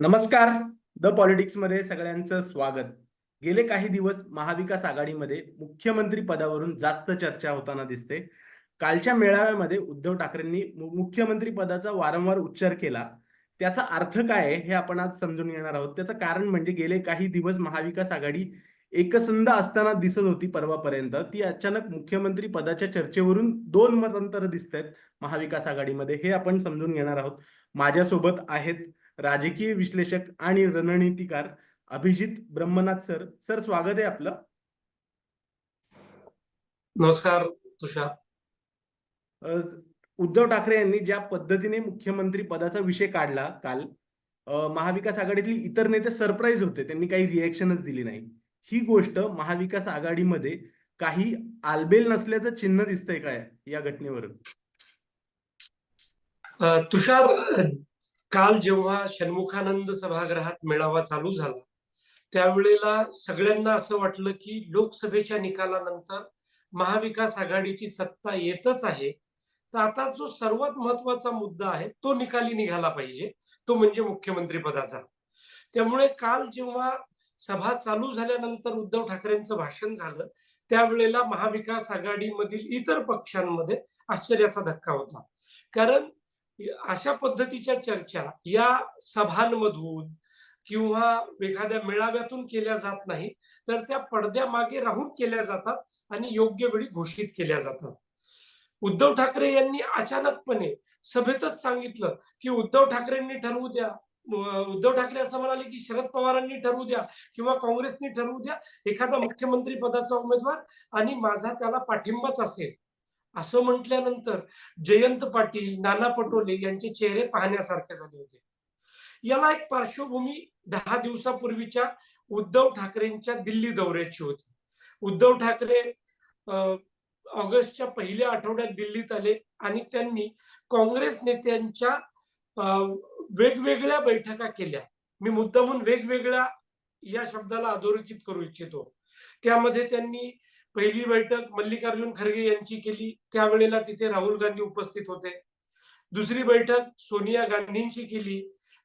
नमस्कार. द पॉलिटिक्समध्ये सगळ्यांचं स्वागत. गेले काही दिवस महाविकास आघाडीमध्ये मुख्यमंत्री पदावरून जास्त चर्चा होताना दिसते. कालच्या मेळाव्यामध्ये उद्धव ठाकरेंनी मु- मुख्यमंत्री पदाचा वारंवार उच्चार केला. त्याचा अर्थ काय आहे हे आपण आज समजून घेणार आहोत. त्याचं कारण म्हणजे गेले काही दिवस महाविकास आघाडी एकसंध असताना दिसत होती परवापर्यंत. ती अचानक मुख्यमंत्री पदाच्या चर्चेवरून दोन मतांतर दिसत आहेत महाविकास आघाडीमध्ये. हे आपण समजून घेणार आहोत. माझ्यासोबत आहेत राजकीय विश्लेषक आणि रणनीतिकार अभिजित ब्रह्मनाथ सर. सर स्वागत आहे आपलं. नमस्कार तुषार. उद्धव ठाकरे यांनी ज्या पद्धतीने मुख्यमंत्री पदाचा विषय काढला काल महाविकास आघाडीतली इतर नेते सरप्राईज होते त्यांनी काही रिएक्शनच दिली नाही. ही गोष्ट महाविकास आघाडीमध्ये काही आलबेल नसल्याचं चिन्ह दिसतंय काय या घटनेवरून? तुषार काल जेव्हा षण्मुखानंद सभागृहात मेळावा चालू झाला त्यावेळेला सगळ्यांना असं वाटलं की लोकसभेच्या निकालानंतर महाविकास आघाडीची सत्ता येतच आहे. तर आता जो सर्वात महत्त्वाचा मुद्दा आहे तो निकाली निघाला पाहिजे तो म्हणजे मुख्यमंत्री पदाचा. त्यामुळे काल जेव्हा सभा चालू झाल्यानंतर उद्धव ठाकरेंचं भाषण झालं त्यावेळेला महाविकास आघाडीमधील इतर पक्षांमध्ये आश्चर्याचा धक्का होता. कारण अशा पद्धतीच्या चर्चा या सभांमधून किंवा एखाद्या मेळाव्यातून केल्या जात नाही तर त्या पडद्यामागे राहून केल्या जातात आणि योग्य वेळी घोषित केल्या जातात. उद्धव ठाकरे यांनी अचानकपणे सभेतच सांगितलं की उद्धव ठाकरेंनी ठरवू द्या. उद्धव ठाकरे असं म्हणाले की शरद पवारांनी ठरवू द्या किंवा काँग्रेसनी ठरवू द्या. एखादा मुख्यमंत्री पदाचा उमेदवार आणि माझा त्याला पाठिंबाच असेल. असं म्हटल्यानंतर जयंत पाटील नाना पटोले यांचे चेहरे पाहण्यासारखे झाले होते. याला एक पार्श्वभूमी दहा दिवसापूर्वीच्या उद्धव ठाकरेंच्या दिल्ली दौऱ्याची होती. उद्धव ठाकरे अं, ऑगस्टच्या पहिल्या आठवड्यात दिल्लीत आले आणि त्यांनी काँग्रेस नेत्यांच्या अं, वेगवेगळ्या बैठका केल्या. मी मुद्दामून वेगवेगळ्या या शब्दाला अधोरेखित करू इच्छितो. त्यामध्ये त्यांनी पहिली बैठक मल्लिकार्जुन खरगे यांची केली. त्यावेळेला तिथे राहुल गांधी उपस्थित होते. दुसरी बैठक सोनिया गांधींची केली.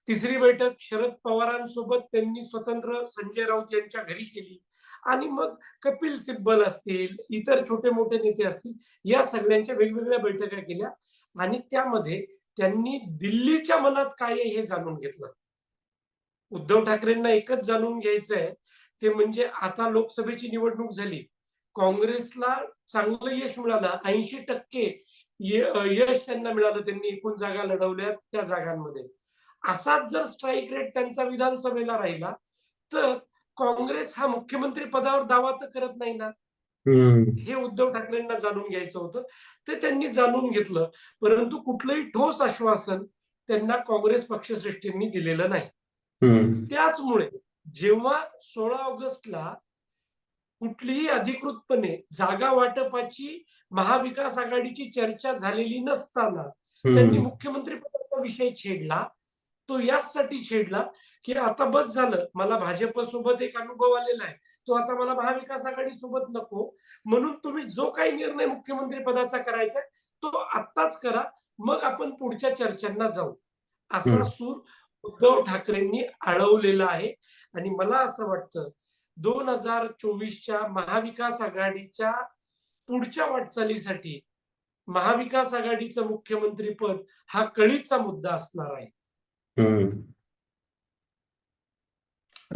तिसरी बैठक शरद पवारांसोबत त्यांनी स्वतंत्र संजय राऊत यांच्या घरी केली. आणि मग कपिल सिब्बल असतील इतर छोटे मोठे नेते असतील या सगळ्यांच्या वेगवेगळ्या बैठका केल्या. आणि त्यामध्ये त्यांनी दिल्लीच्या मनात काय आहे हे जाणून घेतलं. उद्धव ठाकरेंना एकच जाणून घ्यायचं आहे ते म्हणजे आता लोकसभेची निवडणूक झाली. काँग्रेसला चांगलं यश मिळालं. ऐंशी टक्के यश त्यांना मिळालं. त्यांनी एकूण जागा लढवल्या त्या जागांमध्ये. असाच जर स्ट्राईक रेट त्यांचा विधानसभेला राहिला तर काँग्रेस हा मुख्यमंत्री पदावर दावा तर करत नाही ना. हे उद्धव ठाकरेंना जाणून घ्यायचं होतं. ते त्यांनी जाणून घेतलं. परंतु कुठलंही ठोस आश्वासन त्यांना काँग्रेस पक्षश्रेष्ठींनी दिलेलं नाही. त्याचमुळे जेव्हा सोळा ऑगस्टला कुठलीही अधिकृतपणे जागा वाटपाची महाविकास आघाडीची चर्चा झालेली नसताना त्यांनी मुख्यमंत्री पदाचा विषय छेडला. तो याचसाठी छेडला की आता बस झालं. मला भाजप सोबत एक अनुभव आलेला आहे. तो आता मला महाविकास आघाडी सोबत नको. म्हणून तुम्ही जो काही निर्णय मुख्यमंत्री पदाचा करायचा आहे तो आत्ताच करा. मग आपण पुढच्या चर्चांना जाऊ. असा. सूर उद्धव ठाकरेंनी आळवलेला आहे. आणि मला असं वाटतं दोन हजार चोवीसच्या महाविकास आघाडीच्या पुढच्या वाटचालीसाठी महाविकास आघाडीचं मुख्यमंत्री पद हा कळीचा मुद्दा असणार आहे.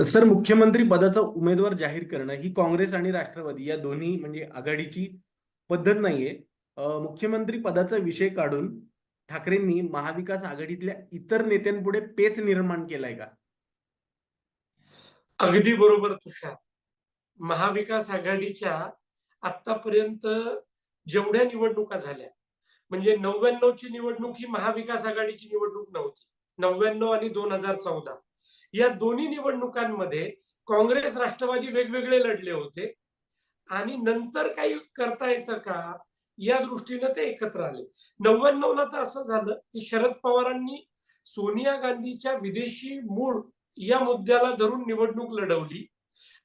सर मुख्यमंत्री पदाचा उमेदवार जाहीर करणं ही काँग्रेस आणि राष्ट्रवादी या दोन्ही म्हणजे आघाडीची पद्धत नाहीये. मुख्यमंत्री पदाचा विषय काढून ठाकरेंनी महाविकास आघाडीतल्या इतर नेत्यांपुढे पेच निर्माण केलाय का? अगदी बरोबर तुषार. महाविकास आघाडीच्या आतापर्यंत जेवढ्या निवडणुका झाल्या म्हणजे नव्याण्णव ची निवडणूक ही महाविकास आघाडीची निवडणूक नव्हती. नव्याण्णव आणि दोन हजार चौदा. या दोन्ही निवडणुकांमध्ये काँग्रेस राष्ट्रवादी वेगवेगळे लढले होते. आणि नंतर काही करता येतं का या दृष्टीनं ते एकत्र आले. नव्याण्णवला तर असं झालं की शरद पवारांनी सोनिया गांधीच्या विदेशी मूळ या मुद्द्याला धरून निवडणूक लढवली.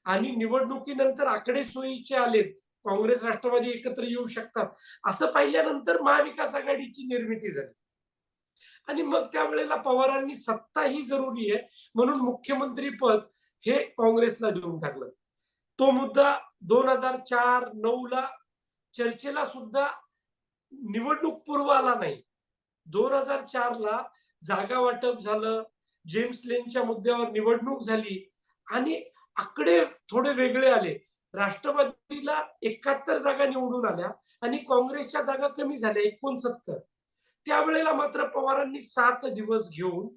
आणि निवडणुकीनंतर आकडे सोयीचे आलेत. काँग्रेस राष्ट्रवादी एकत्र येऊ शकतात. असं पाहिल्यानंतर महाविकास आघाडीची निर्मिती झाली. आणि मग त्यावेळेला पवारांनी सत्ता ही जरुरी आहे म्हणून मुख्यमंत्री पद हे काँग्रेसला देऊन टाकलं. तो मुद्दा दोन हजार चार नऊ ला चर्चेला सुद्धा निवडणूक पूर्व आला नाही. दोन हजार चार ला जागा वाटप झालं. जेम्स लेनच्या मुद्द्यावर निवडणूक झाली आणि आकडे थोडे वेगळे आले. राष्ट्रवादीला एकाहत्तर जागा निवडून आल्या आणि काँग्रेसच्या जागा कमी झाल्या एकोणसत्तर. त्यावेळेला मात्र पवारांनी सात दिवस घेऊन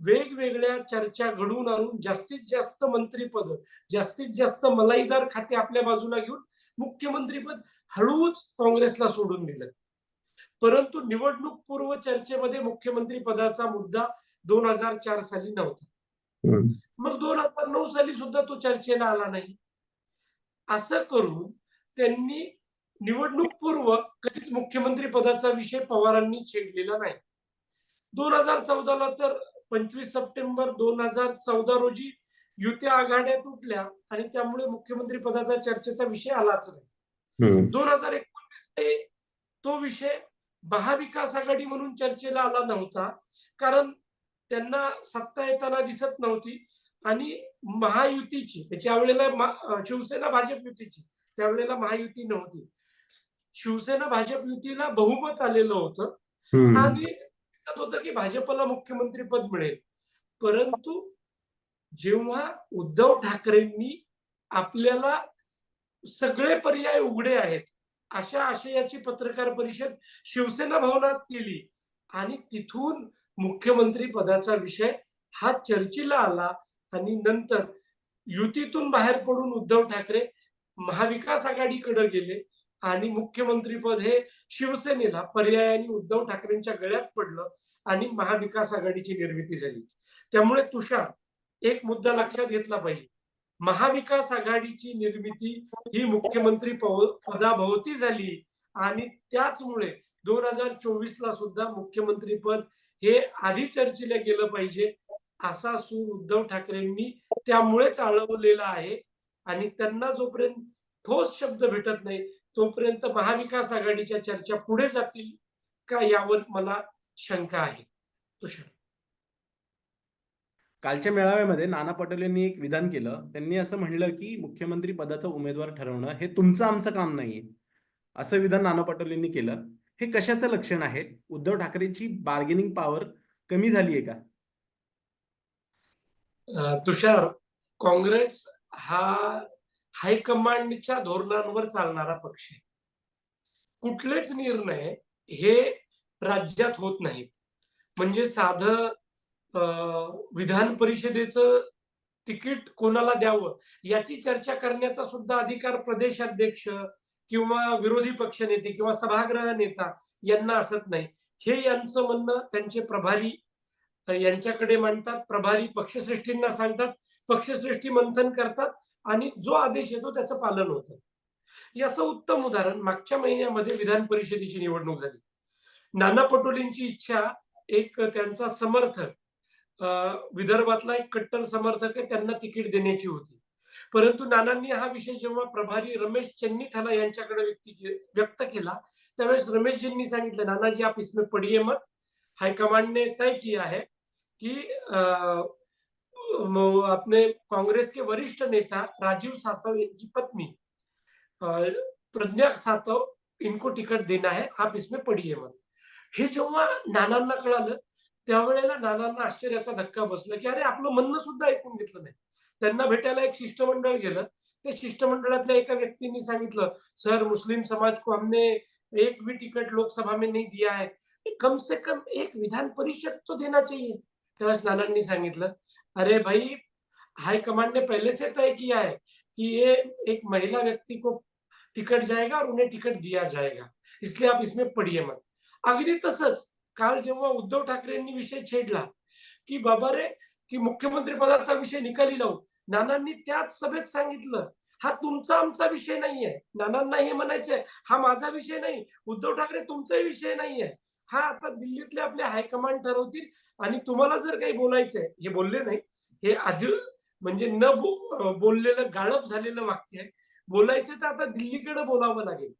वेगवेगळ्या चर्चा घडवून आणून जास्तीत जास्त मंत्रीपद जास्तीत जास्त मलाईदार खाते आपल्या बाजूला घेऊन मुख्यमंत्रीपद हळूच काँग्रेसला सोडून दिलं. परंतु निवडणूक पूर्व चर्चेमध्ये मुख्यमंत्री पदाचा मुद्दा दोन हजार चार साली नव्हता. मग दोन हजार नऊ साली सुद्धा तो चर्चेला आला नाही. असं करून त्यांनी निवडणूक पूर्व कधीच मुख्यमंत्री पदाचा विषय पवारांनी छेडलेला नाही. दोन हजार चौदाला तर पंचवीस सप्टेंबर दोन हजार चौदा रोजी युत्या आघाड्या तुटल्या आणि त्यामुळे मुख्यमंत्री पदाचा चर्चेचा विषय आलाच नाही. दोन हजार एकोणवीस तो विषय महाविकास आघाडी म्हणून चर्चेला आला नव्हता. कारण त्यांना सत्ता येताना दिसत नव्हती. आणि महायुतीची त्यावेळेला शिवसेना भाजप युतीची त्यावेळेला महायुती नव्हती. शिवसेना भाजप युतीला बहुमत आलेलं होतं. आणि होतं की भाजपला मुख्यमंत्री पद मिळेल. परंतु जेव्हा उद्धव ठाकरेंनी आपल्याला सगळे पर्याय उघडे आहेत अशा आशयाची पत्रकार परिषद शिवसेना भवनात केली. आणि तिथून मुख्यमंत्री पदाचा विषय हा चर्चेला आला आणि नंतर युतीतून बाहेर पडून उद्धव ठाकरे महाविकास आघाडीकडे गेले आणि मुख्यमंत्री पद हे शिवसेनेला पर्यायाने उद्धव ठाकरेंच्या गळ्यात पडलं आणि महाविकास आघाडीची निर्मिती झाली. त्यामुळे तुषार एक मुद्दा लक्षात घेतला पाहिजे. महाविकास आघाडीची निर्मिती ही मुख्यमंत्री पदाभोवती झाली आणि त्याचमुळे दोन हजार चोवीस ला सुद्धा मुख्यमंत्री पद हे आधी चर्चेला गेलं पाहिजे. असा सूर उद्धव ठाकरेंनी त्यामुळेच आळवलेला आहे. आणि त्यांना जोपर्यंत ठोस शब्द भेटत नाही तोपर्यंत महाविकास आघाडीच्या चर्चा पुढे जातील का यावर मला शंका आहे. तुषार. कालच्या मेळाव्यामध्ये नाना पटोले यांनी एक विधान केलं. त्यांनी असं म्हणलं की मुख्यमंत्री पदाचा उमेदवार ठरवणं हे तुमचं आमचं काम नाहीये. असं विधान नाना पटोलेंनी केलं. हे कशाचं लक्षण आहे? उद्धव ठाकरेंची बार्गेनिंग पॉवर कमी झाली आहे का तुषार काँग्रेस हा हायकमांडच्या धोरणांवर चालणारा पक्ष आहे. कुठलेच निर्णय हे राज्यात होत नाहीत. म्हणजे साधं विधान परिषदेचं तिकीट कोणाला द्यावं याची चर्चा करण्याचा सुद्धा अधिकार प्रदेशाध्यक्ष किंवा विरोधी पक्षनेते किंवा सभागृह नेता यांना असत नाही. हे यांचं म्हणणं त्यांचे प्रभारी यांच्याकडे मांडतात प्रभारी पक्षश्रेष्ठींना सांगतात पक्षश्रेष्ठी मंथन करतात आणि जो आदेश येतो त्याचं पालन होतं. याचं उत्तम उदाहरण मागच्या महिन्यामध्ये विधान परिषदेची निवडणूक झाली. नाना पटोलेंची इच्छा एक त्यांचा समर्थक विदर्भातला एक कट्टर समर्थक आहे त्यांना तिकीट देण्याची होती. परंतु नानांनी हा विषय जेव्हा प्रभारी रमेश चन्नीथला यांच्याकडे व्यक्ती व्यक्त केला त्यावेळेस रमेशजींनी सांगितलं नानाजी आप इसमें पडिये मत. हाईकमांड ने तय किया है कि अ, म- अपने कांग्रेस के वरिष्ठ नेता राजीव सातव इनकी पत्नी प्रज्ञा सातव इनको टिकट देना है आप इसमें पडिये मत. हे जेव्हा नानांना कळालं त्यावेळेला नानांना आश्चर्याचा धक्का बसला की अरे आपलं म्हणणं सुद्धा ऐकून घेतलं नाही. त्यांना भेटायला एक शिष्टमंडळ गेलं. त्या शिष्टमंडळातल्या एका व्यक्तींनी सांगितलं सर मुस्लिम समाज को हमने एक भी टिकट लोकसभा में नहीं दिया है. कम से कम एक विधान परिषद तो देना चाहिए त्यावेळेस नानांनी सांगितलं. अरे भाई हाईकमांड ने पहले से तय किया है कि ये एक महिला व्यक्ति को टिकट जाएगा और उन्हें टिकट दिया जाएगा इसलिए आप इसमें पडिये मत. अगदी तसंच काल जेव्हा उद्धव ठाकरेंनी विषय छेडला की बाबा रे की मुख्यमंत्री पदाचा विषय निकाली लावू नानांनी त्याच सभेत सांगितलं हा तुमचा आमचा विषय नाहीये. नानांना हे म्हणायचंय हा माझा विषय नाही उद्धव ठाकरे तुमचाही विषय नाहीये. हा आता दिल्लीतले आपले हायकमांड ठरवतील आणि तुम्हाला जर काही बोलायचंय हे बोलले नाही हे आधी म्हणजे न बोललेलं गाळप झालेलं वाक्य आहे. बोलायचं तर आता दिल्लीकडे बोलावं लागेल.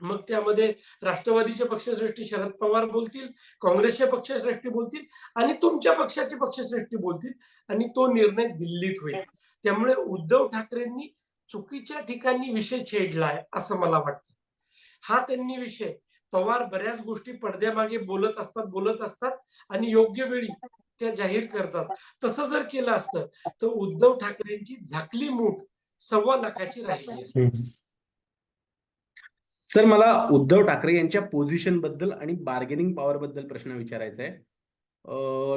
मग त्यामध्ये राष्ट्रवादीचे पक्षश्रेष्ठी शरद पवार बोलतील काँग्रेसचे पक्षश्रेष्ठी बोलतील आणि तुमच्या पक्षाचे पक्षश्रेष्ठी बोलतील आणि तो निर्णय दिल्लीत होईल. त्यामुळे उद्धव ठाकरेंनी चुकीच्या ठिकाणी विषय छेडलाय असं मला वाटतं. हा त्यांनी विषय. पवार बऱ्याच गोष्टी पडद्यामागे बोलत असतात बोलत असतात आणि योग्य वेळी त्या जाहीर करतात. तसं जर केलं असतं तर उद्धव ठाकरेंची झाकली मूठ सव्वा लाखाची राहिली असते. सर मला उद्धव ठाकरे यांच्या पोझिशनबद्दल आणि बार्गेनिंग पॉवर बद्दल प्रश्न विचारायचा आहे.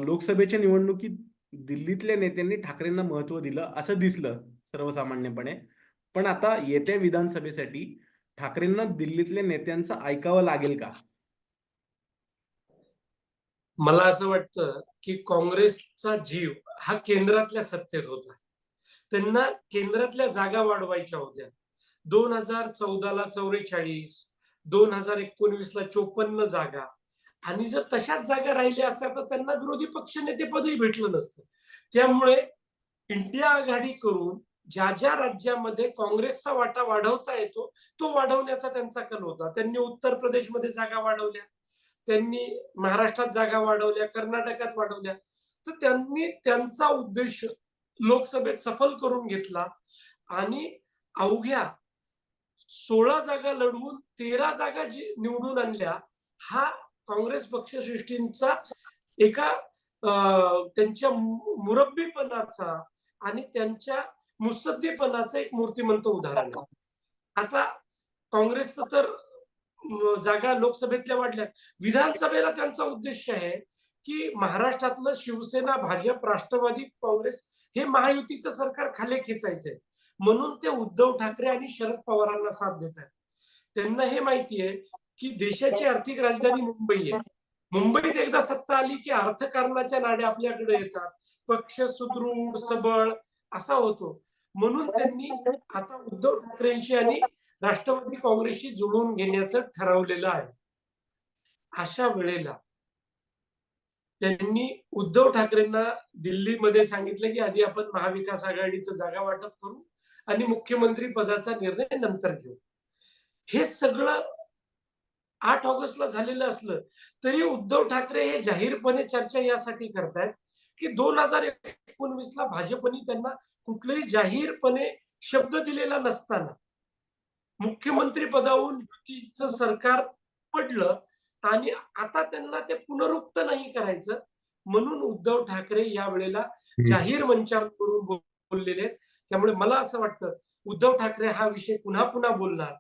लोकसभेच्या निवडणुकीत दिल्लीतल्या नेत्यांनी ठाकरेंना महत्त्व दिलं असं दिसलं सर्वसामान्यपणे. पण आता येत्या विधानसभेसाठी ठाकरेंना दिल्लीतल्या नेत्यांचं ऐकावं लागेल का? मला असं वाटतं की काँग्रेसचा जीव हा केंद्रातल्या सत्तेत होता. त्यांना केंद्रातल्या जागा वाढवायच्या होत्या. दोन हजार चौदाला चौवेचाळीस दोन हजार एकोणवीस ला चोपन्न जागा. आणि जर तशाच जागा राहिल्या असत्या तर त्यांना विरोधी पक्ष नेतेपदही भेटलं नसतं. त्यामुळे इंडिया आघाडी करून ज्या ज्या राज्यामध्ये काँग्रेसचा वाटा वाढवता येतो तो वाढवण्याचा त्यांचा कल होता. त्यांनी उत्तर प्रदेशमध्ये जागा वाढवल्या. त्यांनी महाराष्ट्रात जागा वाढवल्या कर्नाटकात वाढवल्या. तर त्यांनी त्यांचा उद्देश लोकसभेत सफल करून घेतला. आणि अवघ्या सोळा जागा लढवून तेरा जागा जी निवडून आणल्या हा काँग्रेस पक्षश्रेष्ठींचा एका त्यांच्या मुरब्बीपणाचा आणि त्यांच्या मुत्सद्दीपणाचं एक मूर्तिमंत उदाहरण आहे. आता काँग्रेसचं तर जागा लोकसभेतल्या वाढल्या विधानसभेला त्यांचा उद्देश आहे की महाराष्ट्रातलं शिवसेना भाजप राष्ट्रवादी काँग्रेस हे महायुतीचं सरकार खाली खेचायचंय. म्हणून ते उद्धव ठाकरे आणि शरद पवारांना साथ देत आहेत. त्यांना हे माहिती आहे की देशाची आर्थिक राजधानी मुंबई आहे. मुंबईत एकदा सत्ता आली की अर्थकारणाच्या नाड्या आपल्याकडे येतात. पक्ष सुदृढ सबळ असा होतो. म्हणून त्यांनी आता उद्धव ठाकरेंशी आणि राष्ट्रवादी काँग्रेसशी जुळवून घेण्याचं ठरवलेलं आहे. अशा वेळेला त्यांनी उद्धव ठाकरेंना दिल्लीमध्ये सांगितलं की आधी आपण महाविकास आघाडीचं जागा वाटप करू. आणि मुख्यमंत्री पदाचा निर्णय नंतर घेऊ. हे सगळं आठ ऑगस्टला झालेलं असलं तरी उद्धव ठाकरे हे जाहीरपणे चर्चा यासाठी करतायत की दोन हजार एकोणवीस ला भाजपने त्यांना कुठलंही जाहीरपणे शब्द दिलेला नसताना मुख्यमंत्री पदावरून युतीचं सरकार पडलं आणि आता त्यांना ते पुनरुक्त नाही करायचं म्हणून उद्धव ठाकरे या वेळेला जाहीर मंचावरून बोललेले आहेत. त्यामुळे मला असं वाटतं उद्धव ठाकरे हा विषय पुन्हा पुन्हा बोलणार.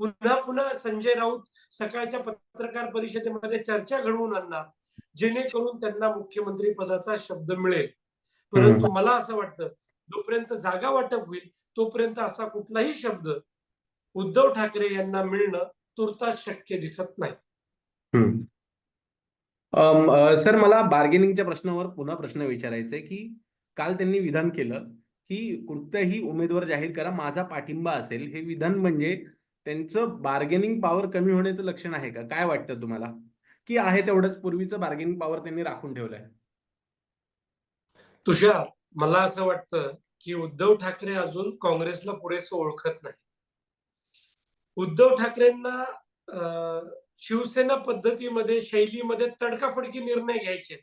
पुन्हा पुन्हा संजय राऊत सकाळच्या पत्रकार परिषदेमध्ये चर्चा घडवून आणणार जेणेकरून त्यांना मुख्यमंत्री पदाचा शब्द मिळेल. परंतु मला असं वाटतं जोपर्यंत जागा वाटप होईल तोपर्यंत असा कुठलाही शब्द उद्धव ठाकरे यांना मिळणं तुर्तास शक्य दिसत नाही. सर मला बार्गेनिंगच्या प्रश्नावर पुन्हा प्रश्न विचारायचा आहे की काल त्यांनी विधान केलं की कोणताही उमेदवार जाहीर करा माझा पाठिंबा असेल. हे विधान म्हणजे त्यांचं बार्गेनिंग पॉवर कमी होण्याचं लक्षण आहे का? काय वाटतं तुम्हाला? की आहे तेवढंच पूर्वीचं बार्गेनिंग पॉवर त्यांनी राखून ठेवलंय? तुषार मला असं वाटतं की उद्धव ठाकरे अजून काँग्रेसला पुरेसं ओळखत नाही. उद्धव ठाकरेंना शिवसेना पद्धतीमध्ये शैलीमध्ये तडकाफडकी निर्णय घ्यायचे.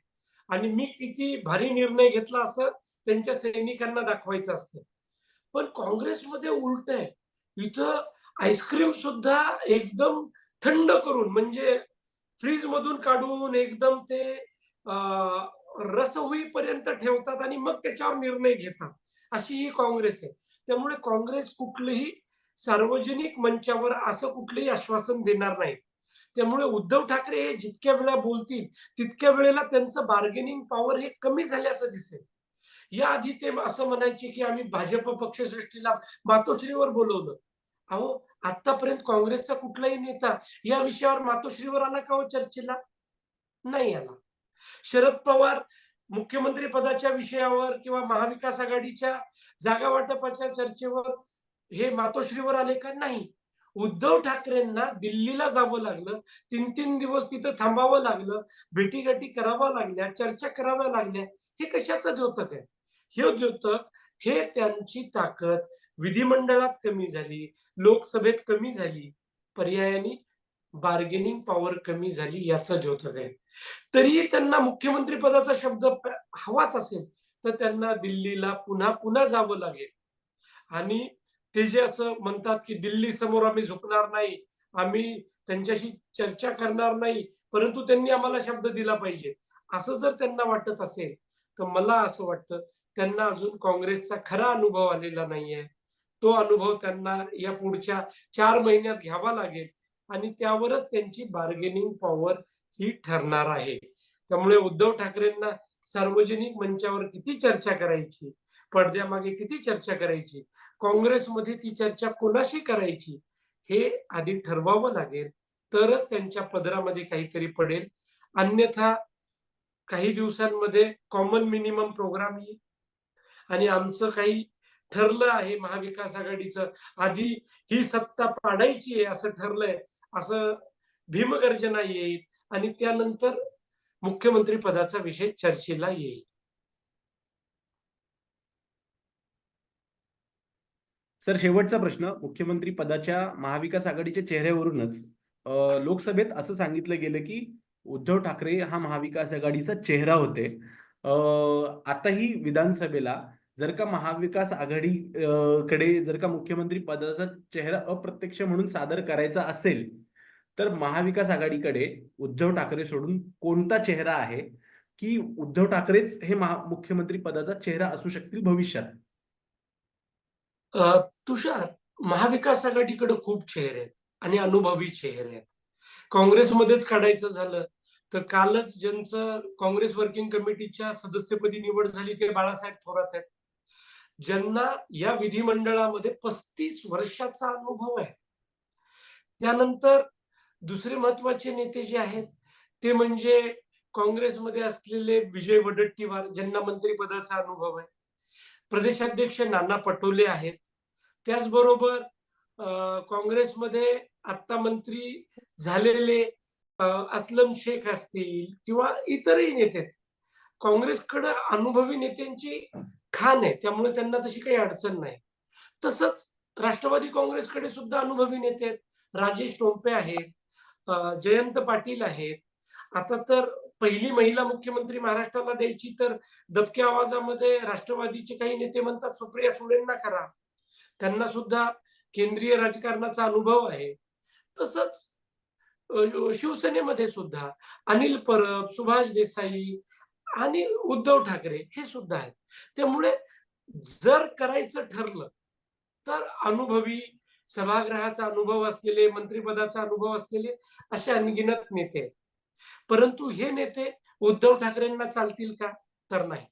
आणि मी किती भारी निर्णय घेतला असं त्यांच्या सैनिकांना दाखवायचं असतं. पण काँग्रेसमध्ये उलट आहे. इथं आईस्क्रीम सुद्धा एकदम थंड करून म्हणजे फ्रीज मधून काढून एकदम ते रस होईपर्यंत ठेवतात आणि मग त्याच्यावर निर्णय घेतात. अशी ही काँग्रेस आहे. त्यामुळे काँग्रेस कुठलंही सार्वजनिक मंचावर असं कुठलंही आश्वासन देणार नाही. त्यामुळे उद्धव ठाकरे हे जितक्या वेळा बोलतील तितक्या वेळेला त्यांचं बार्गेनिंग पॉवर हे कमी झाल्याचं दिसेल. या आधी ते असं म्हणायचे की आम्ही भाजप पक्षश्रेष्ठीला मातोश्रीवर बोलवलं. अहो आतापर्यंत काँग्रेसचा कुठलाही नेता या विषयावर मातोश्रीवर आला का हो चर्चेला? नाही आला. शरद पवार मुख्यमंत्री पदाच्या विषयावर किंवा महाविकास आघाडीच्या जागा वाटपाच्या चर्चेवर हे मातोश्रीवर आले का? नाही. उद्धव ठाकरेंना दिल्लीला जावं लागलं. तीन तीन दिवस तिथं थांबावं लागलं. भेटीगाठी कराव्या लागल्या चर्चा कराव्या लागल्या. हे कशाचं द्योतक आहे? हे द्योतक हे त्यांची ताकद विधिमंडळात कमी झाली लोकसभेत कमी झाली पर्यायाने बार्गेनिंग पॉवर कमी झाली याचं द्योतक आहे. तरीही त्यांना मुख्यमंत्री पदाचा शब्द हवाच असेल तर त्यांना दिल्लीला पुन्हा पुन्हा जावं लागेल. आणि ते जे असं म्हणतात की दिल्ली समोर आम्ही झुकणार नाही आम्ही त्यांच्याशी चर्चा करणार नाही परंतु त्यांनी आम्हाला शब्द दिला पाहिजे असं जर त्यांना वाटत असेल तर मला असं वाटतं त्यांना अजून काँग्रेसचा खरा अनुभव आलेला नाहीये. तो अनुभव त्यांना या पुढच्या चार महिन्यात घ्यावा लागेल आणि त्यावरच त्यांची बार्गेनिंग पॉवर ही ठरणार आहे. त्यामुळे उद्धव ठाकरेंना सार्वजनिक मंचावर किती चर्चा करायची पडद्यामागे किती चर्चा करायची काँग्रेसमध्ये ती चर्चा कोणाशी करायची हे आधी ठरवावं लागेल. तरच त्यांच्या पदरामध्ये काहीतरी पडेल. अन्यथा काही दिवसांमध्ये कॉमन मिनिमम प्रोग्राम येईल आणि आमचं काही ठरलं आहे महाविकास आघाडीचं आधी ही सत्ता पाडायची आहे असं ठरलंय असं भीमगर्जना येईल आणि त्यानंतर मुख्यमंत्री पदाचा विषय चर्चेला येईल. सर शेवटचा प्रश्न मुख्यमंत्री पदाच्या महाविकास आघाडीच्या चेहऱ्यावरूनच लोकसभेत असं सांगितलं गेलं की उद्धव ठाकरे हा महाविकास आघाडीचा चेहरा होते. आताही विधानसभेला जर का महाविकास आघाडी कडे जर का मुख्यमंत्री पदाचा चेहरा अप्रत्यक्ष म्हणून सादर करायचा असेल तर महाविकास आघाडीकडे उद्धव ठाकरे सोडून कोणता चेहरा आहे की उद्धव ठाकरेच हे महा मुख्यमंत्री पदाचा चेहरा असू शकतील भविष्यात? तुषार महाविकास आघाडीकडे खूप चेहरे आहेत आणि अनुभवी चेहरे आहेत. काँग्रेसमध्येच काढायचं झालं तर कालच ज्यांचं काँग्रेस वर्किंग कमिटीच्या सदस्यपदी निवड झाली ते बाळासाहेब थोरात आहेत. ज्यांना या विधिमंडळामध्ये पस्तीस वर्षाचा अनुभव आहे. त्यानंतर दुसरे महत्त्वाचे नेते जे आहेत ते म्हणजे काँग्रेसमध्ये असलेले विजय वडट्टीवार ज्यांना मंत्रिपदाचा अनुभव आहे. प्रदेशाध्यक्ष नाना पटोले आहेत. त्याचबरोबर काँग्रेसमध्ये आता मंत्री झालेले असलम अस्लम शेख असतील किंवा इतरही नेते काँग्रेसकडे अनुभवी नेत्यांची खान आहे त्यामुळे त्यांना तशी काही अडचण नाही. तसंच राष्ट्रवादी काँग्रेसकडे सुद्धा अनुभवी नेते आहेत. राजेश टोंपे आहेत जयंत पाटील आहेत. आता तर पहिली महिला मुख्यमंत्री महाराष्ट्राला द्यायची तर दबक्या आवाजामध्ये राष्ट्रवादीचे काही नेते म्हणतात सुप्रिया सुळेंना करा. त्यांना सुद्धा केंद्रीय राजकारणाचा अनुभव आहे. तसंच शिवसेनेमध्ये सुद्धा अनिल परब सुभाष देसाई आणि उद्धव ठाकरे हे सुद्धा आहेत. त्यामुळे जर करायचं ठरलं तर अनुभवी सभागृहाचा अनुभव असलेले मंत्रिपदाचा अनुभव असलेले असे अनगिनत नेते आहेत. परंतु हे नेते उद्धव ठाकरेंना चालतील का? तर नाही.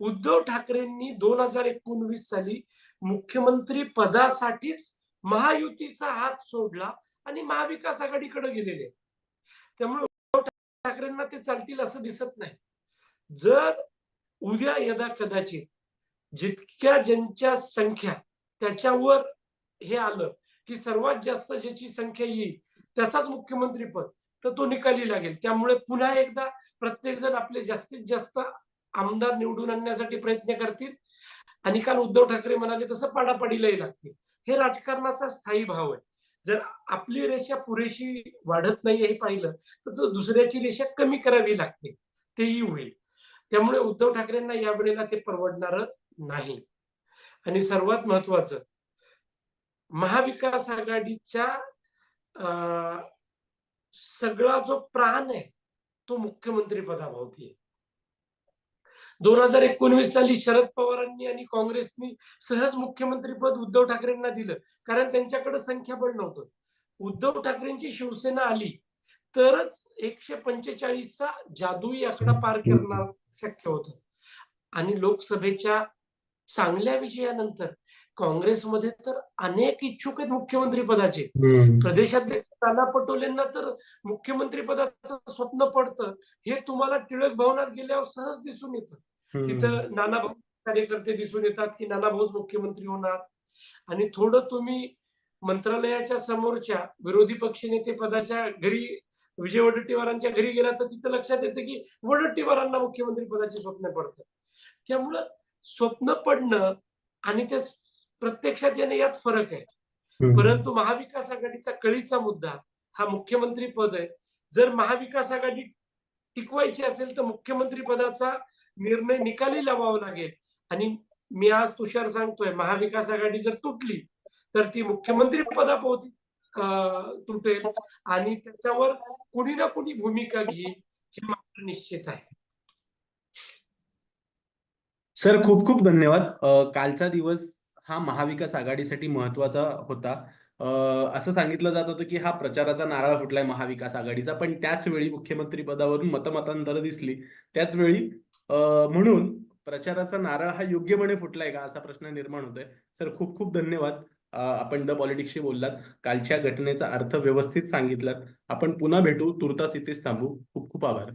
उद्धव ठाकरेंनी दोन हजार एकोणवीस साली मुख्यमंत्री पदासाठीच महायुतीचा हात सोडला आणि महाविकास आघाडीकडे गेलेले त्यामुळे उद्धव ठाकरेंना ते चालतील असं दिसत नाही. जर उद्या यदा कदाचित जितक्या ज्यांच्या संख्या त्याच्यावर हे आलं की सर्वात जास्त ज्याची संख्या येईल त्याचाच मुख्यमंत्री पद तर तो निकाली लागेल. त्यामुळे पुन्हा एकदा प्रत्येक जण आपले जास्तीत जास्त आमदार निवडून आणण्यासाठी प्रयत्न करतील. आणि काल उद्धव ठाकरे म्हणाले तसं पाडापाडीलाही लागतील. हे राजकारणाचा स्थायी भाव आहे. जर आपली रेषा पुरेशी वाढत नाही हे पाहिलं तर दुसऱ्याची रेषा कमी करावी लागते. तेही होईल. त्यामुळे उद्धव ठाकरेंना या वेळेला ते परवडणार नाही. आणि सर्वात महत्वाचं महाविकास आघाडीच्या अं, सगळा जो प्राण आहे तो मुख्यमंत्री पदाभोवती आहे. दोन हजार एकोणवीस साली शरद पवारांनी आणि काँग्रेसनी सहज मुख्यमंत्री पद उद्धव ठाकरेंना दिलं कारण त्यांच्याकडे संख्याबळ नव्हतं. उद्धव ठाकरेंची शिवसेना आली तरच एकशे पंचेचाळीसचा जादुई आकडा पार करणार शक्य होतं. आणि लोकसभेच्या चांगल्या विजयानंतर काँग्रेसमध्ये तर अनेक इच्छुक आहेत मुख्यमंत्री पदाचे. प्रदेशाध्यक्ष नाना पटोलेंना तर मुख्यमंत्री पदाचं स्वप्न पडतं. हे तुम्हाला टिळक भवनात गेल्यावर सहज दिसून येतं. तिथं नाना भाऊ कार्यकर्ते दिसून येतात की नाना भाऊच मुख्यमंत्री होणार. आणि थोडं तुम्ही मंत्रालयाच्या समोरच्या विरोधी पक्षनेते पदाच्या घरी विजय वडट्टीवारांच्या घरी गेला तर तिथं लक्षात येतं की वडट्टीवारांना मुख्यमंत्री पदाचे स्वप्न पडतं. त्यामुळं स्वप्न पडणं आणि ते प्रत्यक्षात येणं यात फरक आहे. परंतु महाविकास आघाडीचा कळीचा मुद्दा हा मुख्यमंत्री पद आहे. जर महाविकास आघाडी टिकवायची असेल तर मुख्यमंत्री पदाचा निर्णय निकाली लावावा लागेल. आणि मी आज तुषार सांगतोय महाविकास आघाडी जर तुटली तर ती मुख्यमंत्री पदापोती अं, तुटेल. आणि त्याच्यावर कुणी ना कुणी भूमिका घेईल हे मात्र निश्चित आहे. सर खूप खूप धन्यवाद. कालचा दिवस हा महाविकास आघाडीसाठी महत्त्वाचा होता. असं सांगितलं जात होतं की हा प्रचाराचा नारळ फुटलाय महाविकास आघाडीचा पण त्याच वेळी मुख्यमंत्री पदावरून मतमतांतर दिसली. त्याच वेळी म्हणून प्रचाराचा नारळ हा योग्यपणे फुटलाय का असा प्रश्न निर्माण होतोय. सर खूप खूप धन्यवाद. आपण द पॉलिटिक्सशी बोललात. कालच्या घटनेचा अर्थ व्यवस्थित सांगितलात. आपण पुन्हा भेटू. तुर्तास इथेच थांबू. खूप खूप आभार.